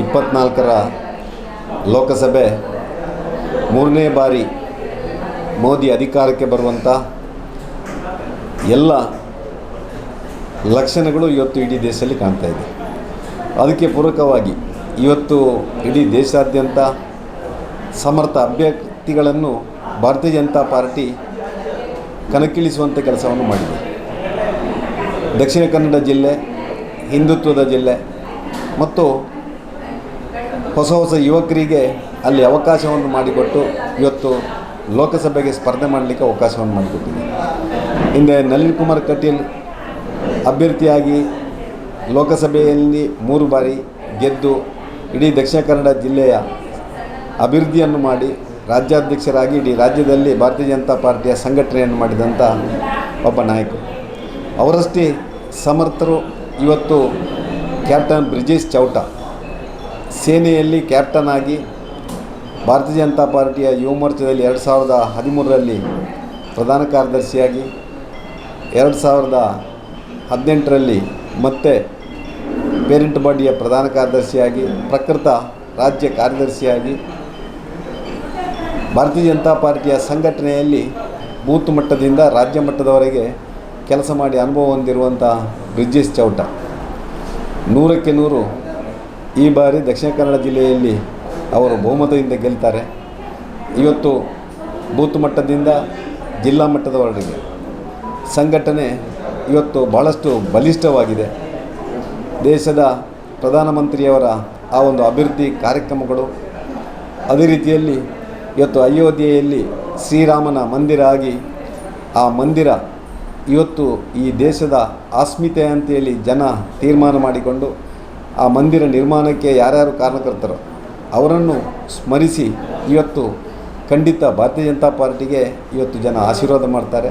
ಇಪ್ಪತ್ನಾಲ್ಕರ ಲೋಕಸಭೆ ಮೂರನೇ ಬಾರಿ ಮೋದಿ ಅಧಿಕಾರಕ್ಕೆ ಬರುವಂಥ ಎಲ್ಲ ಲಕ್ಷಣಗಳು ಇವತ್ತು ಇಡೀ ದೇಶದಲ್ಲಿ ಕಾಣ್ತಾ ಇದೆ. ಅದಕ್ಕೆ ಪೂರಕವಾಗಿ ಇವತ್ತು ಇಡೀ ದೇಶಾದ್ಯಂತ ಸಮರ್ಥ ಅಭ್ಯರ್ಥಿಗಳನ್ನು ಭಾರತೀಯ ಜನತಾ ಪಾರ್ಟಿ ಕಣಕ್ಕಿಳಿಸುವಂಥ ಕೆಲಸವನ್ನು ಮಾಡಿದೆ. ದಕ್ಷಿಣ ಕನ್ನಡ ಜಿಲ್ಲೆ, ಹಿಂದುತ್ವದ ಜಿಲ್ಲೆ ಮತ್ತು ಹೊಸ ಹೊಸ ಯುವಕರಿಗೆ ಅಲ್ಲಿ ಅವಕಾಶವನ್ನು ಮಾಡಿಕೊಟ್ಟು ಇವತ್ತು ಲೋಕಸಭೆಗೆ ಸ್ಪರ್ಧೆ ಮಾಡಲಿಕ್ಕೆ ಅವಕಾಶವನ್ನು ಮಾಡಿಕೊಟ್ಟಿದೆ. ಹಿಂದೆ ನಳಿನ್ ಕುಮಾರ್ ಕಟೀಲ್ ಅಭ್ಯರ್ಥಿಯಾಗಿ ಲೋಕಸಭೆಯಲ್ಲಿ ಮೂರು ಬಾರಿ ಗೆದ್ದು ಇಡೀ ದಕ್ಷಿಣ ಕನ್ನಡ ಜಿಲ್ಲೆಯ ಅಭಿವೃದ್ಧಿಯನ್ನು ಮಾಡಿ ರಾಜ್ಯಾಧ್ಯಕ್ಷರಾಗಿ ಇಡೀ ರಾಜ್ಯದಲ್ಲಿ ಭಾರತೀಯ ಜನತಾ ಪಾರ್ಟಿಯ ಸಂಘಟನೆಯನ್ನು ಮಾಡಿದಂಥ ಒಬ್ಬ ನಾಯಕರು ಅವರಷ್ಟೇ ಸಮರ್ಥರು ಇವತ್ತು ಕ್ಯಾಪ್ಟನ್ ಬ್ರಿಜೇಶ್ ಚೌಟ. ಸೇನೆಯಲ್ಲಿ ಕ್ಯಾಪ್ಟನ್ ಆಗಿ ಭಾರತೀಯ ಜನತಾ ಪಾರ್ಟಿಯ ಯುವ ಮೋರ್ಚಾದಲ್ಲಿ ಎರಡು ಸಾವಿರದ ಹದಿಮೂರರಲ್ಲಿ ಪ್ರಧಾನ ಕಾರ್ಯದರ್ಶಿಯಾಗಿ, ಎರಡು ಸಾವಿರದ ಹದಿನೆಂಟರಲ್ಲಿ ಮತ್ತೆ ಪೇರೆಂಟ್ ಬಾಡಿಯ ಪ್ರಧಾನ ಕಾರ್ಯದರ್ಶಿಯಾಗಿ, ಪ್ರಕೃತ ರಾಜ್ಯ ಕಾರ್ಯದರ್ಶಿಯಾಗಿ ಭಾರತೀಯ ಜನತಾ ಪಾರ್ಟಿಯ ಸಂಘಟನೆಯಲ್ಲಿ ಬೂತ್ ಮಟ್ಟದಿಂದ ರಾಜ್ಯ ಮಟ್ಟದವರೆಗೆ ಕೆಲಸ ಮಾಡಿ ಅನುಭವ ಹೊಂದಿರುವಂಥ ಬ್ರಿಜೇಶ್ ಚೌಟ. ನೂರಕ್ಕೆ ನೂರು ಈ ಬಾರಿ ದಕ್ಷಿಣ ಕನ್ನಡ ಜಿಲ್ಲೆಯಲ್ಲಿ ಅವರು ಬಹುಮತದಿಂದ ಗೆಲ್ತಾರೆ. ಇವತ್ತು ಬೂತ್ ಮಟ್ಟದಿಂದ ಜಿಲ್ಲಾ ಮಟ್ಟದವರೆಗೆ ಸಂಘಟನೆ ಇವತ್ತು ಭಾಳಷ್ಟು ಬಲಿಷ್ಠವಾಗಿದೆ. ದೇಶದ ಪ್ರಧಾನಮಂತ್ರಿಯವರ ಆ ಒಂದು ಅಭಿವೃದ್ಧಿ ಕಾರ್ಯಕ್ರಮಗಳು ಅದೇ ರೀತಿಯಲ್ಲಿ ಇವತ್ತು ಅಯೋಧ್ಯೆಯಲ್ಲಿ ಶ್ರೀರಾಮನ ಮಂದಿರ ಆಗಿ ಆ ಮಂದಿರ ಇವತ್ತು ಈ ದೇಶದ ಅಸ್ಮಿತೆ ಅಂತೇಳಿ ಜನ ತೀರ್ಮಾನ ಮಾಡಿಕೊಂಡು ಆ ಮಂದಿರ ನಿರ್ಮಾಣಕ್ಕೆ ಯಾರ್ಯಾರು ಕಾರಣಕರ್ತರೋ ಅವರನ್ನು ಸ್ಮರಿಸಿ ಇವತ್ತು ಖಂಡಿತ ಭಾರತೀಯ ಜನತಾ ಪಾರ್ಟಿಗೆ ಇವತ್ತು ಜನ ಆಶೀರ್ವಾದ ಮಾಡ್ತಾರೆ.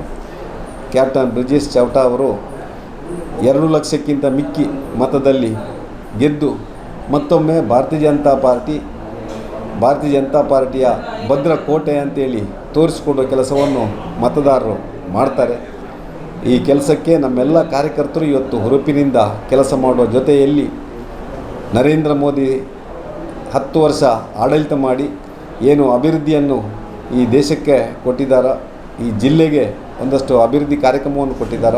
ಕ್ಯಾಪ್ಟನ್ ಬ್ರಿಜೇಶ್ ಚೌಟಾ ಅವರು ಎರಡು ಲಕ್ಷಕ್ಕಿಂತ ಮಿಕ್ಕಿ ಮತದಲ್ಲಿ ಗೆದ್ದು ಮತ್ತೊಮ್ಮೆ ಭಾರತೀಯ ಜನತಾ ಪಾರ್ಟಿ, ಭಾರತೀಯ ಜನತಾ ಪಾರ್ಟಿಯ ಭದ್ರ ಕೋಟೆ ಅಂತೇಳಿ ತೋರಿಸಿಕೊಡುವ ಕೆಲಸವನ್ನು ಮತದಾರರು ಮಾಡ್ತಾರೆ. ಈ ಕೆಲಸಕ್ಕೆ ನಮ್ಮೆಲ್ಲ ಕಾರ್ಯಕರ್ತರು ಇವತ್ತು ಹುರುಪಿನಿಂದ ಕೆಲಸ ಮಾಡುವ ಜೊತೆಯಲ್ಲಿ ನರೇಂದ್ರ ಮೋದಿ ಹತ್ತು ವರ್ಷ ಆಡಳಿತ ಮಾಡಿ ಏನು ಅಭಿವೃದ್ಧಿಯನ್ನು ಈ ದೇಶಕ್ಕೆ ಕೊಟ್ಟಿದ್ದಾರೋ, ಈ ಜಿಲ್ಲೆಗೆ ಒಂದಷ್ಟು ಅಭಿವೃದ್ಧಿ ಕಾರ್ಯಕ್ರಮವನ್ನು ಕೊಟ್ಟಿದ್ದಾರ,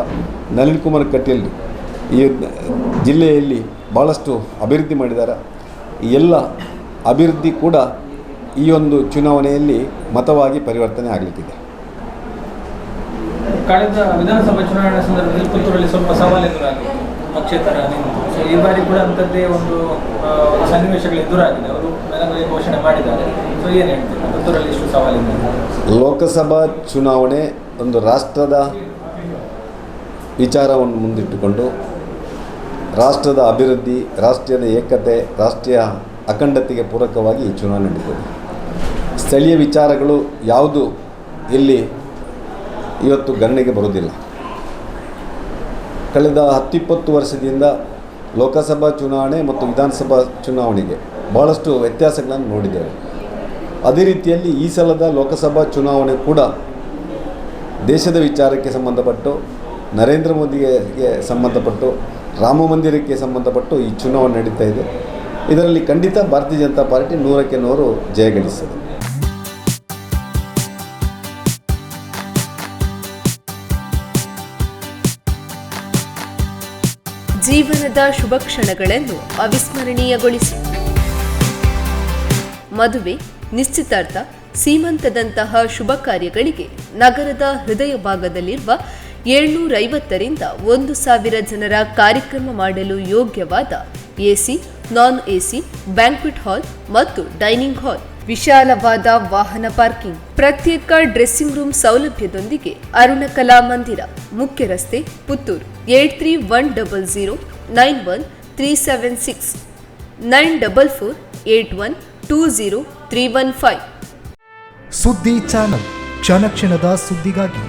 ನಳಿನ್ ಕುಮಾರ್ ಕಟೀಲ್ ಈ ಜಿಲ್ಲೆಯಲ್ಲಿ ಭಾಳಷ್ಟು ಅಭಿವೃದ್ಧಿ ಮಾಡಿದ್ದಾರೆ ಎಲ್ಲ ಅಭಿವೃದ್ಧಿ ಕೂಡ ಈ ಒಂದು ಚುನಾವಣೆಯಲ್ಲಿ ಮತವಾಗಿ ಪರಿವರ್ತನೆ ಆಗಲಿಕ್ಕಿದೆ. ಕಳೆದ ವಿಧಾನಸಭಾ ಚುನಾವಣೆ ಸಂದರ್ಭದಲ್ಲಿ ಪುತ್ತೂರಲ್ಲಿ ಸ್ವಲ್ಪ ಸವಾಲು ಎದುರಾಗಿತ್ತು ಪಕ್ಷೇತರ ಸೊ ಈ ಬಾರಿ ಕೂಡ ಅಂಥದ್ದೇ ಒಂದು ಸನ್ನಿವೇಶಗಳು ಎದುರಾಗಿದೆ. ಅವರು ಮೇಲೆ ಘೋಷಣೆ ಮಾಡಿದ್ದಾರೆ. ಸೊ ಏನು ಹೇಳ್ತೀವಿ ಪುತ್ತೂರಲ್ಲಿ ಇಷ್ಟು ಸವಾಲಿದೆ. ಲೋಕಸಭಾ ಚುನಾವಣೆ ಒಂದು ರಾಷ್ಟ್ರದ ವಿಚಾರವನ್ನು ಮುಂದಿಟ್ಟುಕೊಂಡು, ರಾಷ್ಟ್ರದ ಅಭಿವೃದ್ಧಿ, ರಾಷ್ಟ್ರೀಯದ ಏಕತೆ, ರಾಷ್ಟ್ರೀಯ ಅಖಂಡತೆಗೆ ಪೂರಕವಾಗಿ ಈ ಚುನಾವಣೆ ನಡೀತದೆ. ಸ್ಥಳೀಯ ವಿಚಾರಗಳು ಯಾವುದು ಇಲ್ಲಿ ಇವತ್ತು ಗಣನೆಗೆ ಬರುವುದಿಲ್ಲ. ಕಳೆದ ಹತ್ತಿಪ್ಪತ್ತು ವರ್ಷದಿಂದ ಲೋಕಸಭಾ ಚುನಾವಣೆ ಮತ್ತು ವಿಧಾನಸಭಾ ಚುನಾವಣೆಗೆ ಭಾಳಷ್ಟು ವ್ಯತ್ಯಾಸಗಳನ್ನು ನೋಡಿದ್ದೇವೆ. ಅದೇ ರೀತಿಯಲ್ಲಿ ಈ ಸಲದ ಲೋಕಸಭಾ ಚುನಾವಣೆ ಕೂಡ ದೇಶದ ವಿಚಾರಕ್ಕೆ ಸಂಬಂಧಪಟ್ಟು, ನರೇಂದ್ರ ಮೋದಿಗೆ ಸಂಬಂಧಪಟ್ಟು, ರಾಮ ಮಂದಿರಕ್ಕೆ ಸಂಬಂಧಪಟ್ಟು ಈ ಚುನಾವಣೆ ನಡೀತಾ ಇದೆ. ಇದರಲ್ಲಿ ಖಂಡಿತ ಭಾರತೀಯ ಜನತಾ ಪಾರ್ಟಿ ನೂರಕ್ಕೆ ನೂರು ಜಯಗಳಿಸ್ತದೆ ಜೀವನದ ಶುಭ ಕ್ಷಣಗಳನ್ನು ಅವಿಸ್ಮರಣೀಯಗೊಳಿಸಿ. ಮದುವೆ, ನಿಶ್ಚಿತಾರ್ಥ, ಸೀಮಂತದಂತಹ ಶುಭ ಕಾರ್ಯಗಳಿಗೆ ನಗರದ ಹೃದಯ ಭಾಗದಲ್ಲಿರುವ ಏಳ್ನೂರೈವತ್ತರಿಂದ ಒಂದು ಸಾವಿರ ಜನರ ಕಾರ್ಯಕ್ರಮ ಮಾಡಲು ಯೋಗ್ಯವಾದ AC, non AC, banquet hall ಮತ್ತು ಡೈನಿಂಗ್ ಹಾಲ್, ವಿಶಾಲವಾದ ವಾಹನ ಪಾರ್ಕಿಂಗ್, ಪ್ರತ್ಯೇಕ ಡ್ರೆಸ್ಸಿಂಗ್ ರೂಮ್ ಸೌಲಭ್ಯದೊಂದಿಗೆ ಅರುಣಕಲಾ ಮಂದಿರ ಮುಖ್ಯ ರಸ್ತೆ Puttur. Eight three one double zero nine one three seven six nine double four eight one two zero three one five. ಸುದ್ದಿ ಚಾನಲ್ ಕ್ಷಣ ಕ್ಷಣದ ಸುದ್ದಿಗಾಗಿ